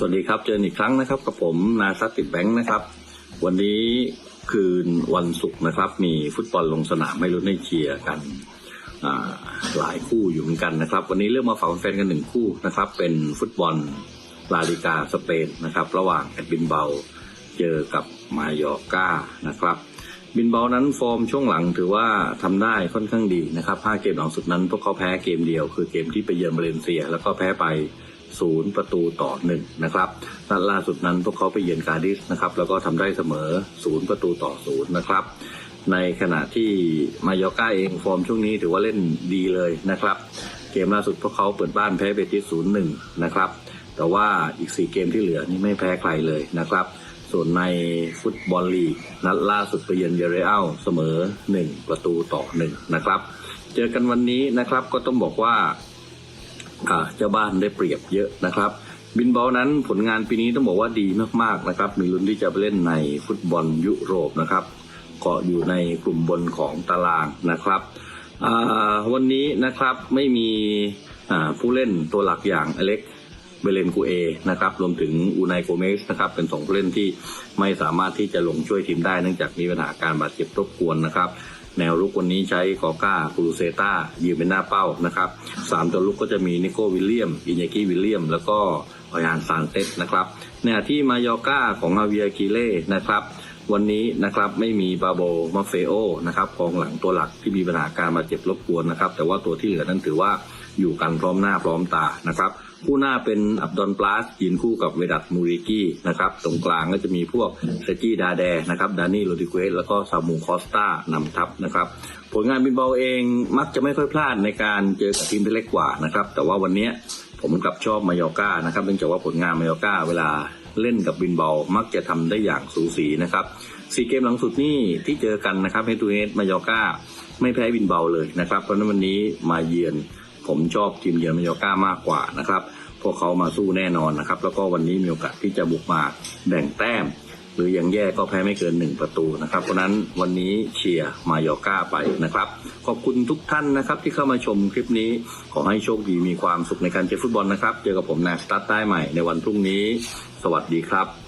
สวัสดีครับ เจอกันอีกครั้งนะครับ กับผมนาซัตติดแบงค์นะครับ วันนี้คืนวันศุกร์นะครับ มีฟุตบอลลงสนามไม่รู้ในเชียร์กันหลายคู่อยู่เหมือนกันนะครับ วันนี้เลือกมาฝากแฟนกันหนึ่งคู่นะครับ เป็นฟุตบอลลาลิกาสเปนนะครับ ระหว่างแอดบินเบาเจอกับมายอก้านะครับ บินเบานั้นฟอร์มช่วงหลังถือว่าทำได้ค่อนข้างดีนะครับห้าเกมหลังสุดนั้นพวกเขาแพ้เกมเดียว คือเกมที่ไปเยือนมาเลเซีย แล้วก็แพ้ไป ศูนย์ประตูต่อหนึ่งนะครับนัดล่าสุดนั้นพวกเขาไปเยือนการดิสนะครับ แล้วก็ทำได้เสมอศูนย์ประตูต่อศูนย์นะครับ ในขณะที่มายอร์ก้าเองฟอร์มช่วงนี้ถือว่าเล่นดีเลยนะครับ เกมล่าสุดพวกเขาเปิดบ้านแพ้ไปที่ศูนย์หนึ่งนะครับ แต่ว่าอีก 4 เกมที่เหลือนี่ไม่แพ้ใครเลยนะครับส่วนในฟุตบอลลีกนัดล่าสุดไปเยือนเยเรอัลเสมอ 1 ประตูต่อ 1 นะครับ เจอกันวันนี้นะครับก็ต้องบอกว่า เจ้าบ้านได้เปรียบเยอะนะครับ บินบอลนั้นผลงานปีนี้ต้องบอกว่าดีมากๆนะครับ มีลุ้นที่จะไปเล่นในฟุตบอลยุโรปนะครับก็อยู่ในกลุ่มบนของตารางนะครับวันนี้นะครับไม่มีผู้เล่นตัวหลักอย่างอเล็กเบเลนกูเอนะครับรวมถึงอูไนโกเมสนะครับเป็นสองผู้เล่นที่ไม่สามารถที่จะลงช่วยทีมได้เนื่องจากมีปัญหาการบาดเจ็บรบกวนนะครับ แนวรุกวันนี้ใช้กอก้าปูรูเซตายืนเป็นหน้าเป้านะครับสามตัวลุกก็จะมีนิโควิลเลียม อินยากิวิลเลียม แล้วก็ออยานซานเตสนะครับแนวที่มายอก้าของอาเวียกิเล่นะครับ วันนี้นะครับไม่มีบาโบมาเฟโอนะครับกองหลังตัวหลักที่มีปัญหาการบาดเจ็บรบกวนนะครับ แต่ว่าตัวที่เหลือนั้นถือว่าอยู่กันพร้อมหน้าพร้อมตานะครับ คู่หน้าเป็นอับดอนปลาสยืนคู่กับเวดัตมูริกี้นะครับ ตรงกลางก็จะมีพวกเซจี้ดาแดนะครับดานี่โรดิเกสแล้วก็ซามูคอสตานำทัพนะครับ ผลงานบินบอลเองมักจะไม่ค่อยพลาดในการเจอกับทีมที่เล็กกว่านะครับ แต่ว่าวันนี้ผมกลับชอบมายอก้านะครับเนื่องจากว่าผลงานมายอก้าเวลา เล่นกับบินเบา มักจะทำได้อย่างสูสีนะครับสี่เกมหลังสุดนี่ที่เจอกันนะครับเฮตูเอสมายอก้าไม่แพ้บินเบาเลยนะครับ เพราะนั้นวันนี้มาเยือนผมชอบทีมเยือนมายอก้ามากกว่านะครับ พวกเขามาสู้แน่นอนนะครับ แล้วก็วันนี้มีโอกาสที่จะบุกมาแบ่งแต้ม หรืออย่างแย่ก็แพ้ไม่เกินหนึ่งประตูนะครับ เพราะนั้นวันนี้เชียร์มายอก้าไปนะครับ ขอบคุณทุกท่านนะครับที่เข้ามาชมคลิปนี้ขอให้โชคดีมีความสุขในการเชียร์ฟุตบอลนะครับ เจอกับผมนายสตาร์ทใต้ใหม่ในวันพรุ่งนี้ สวัสดีครับ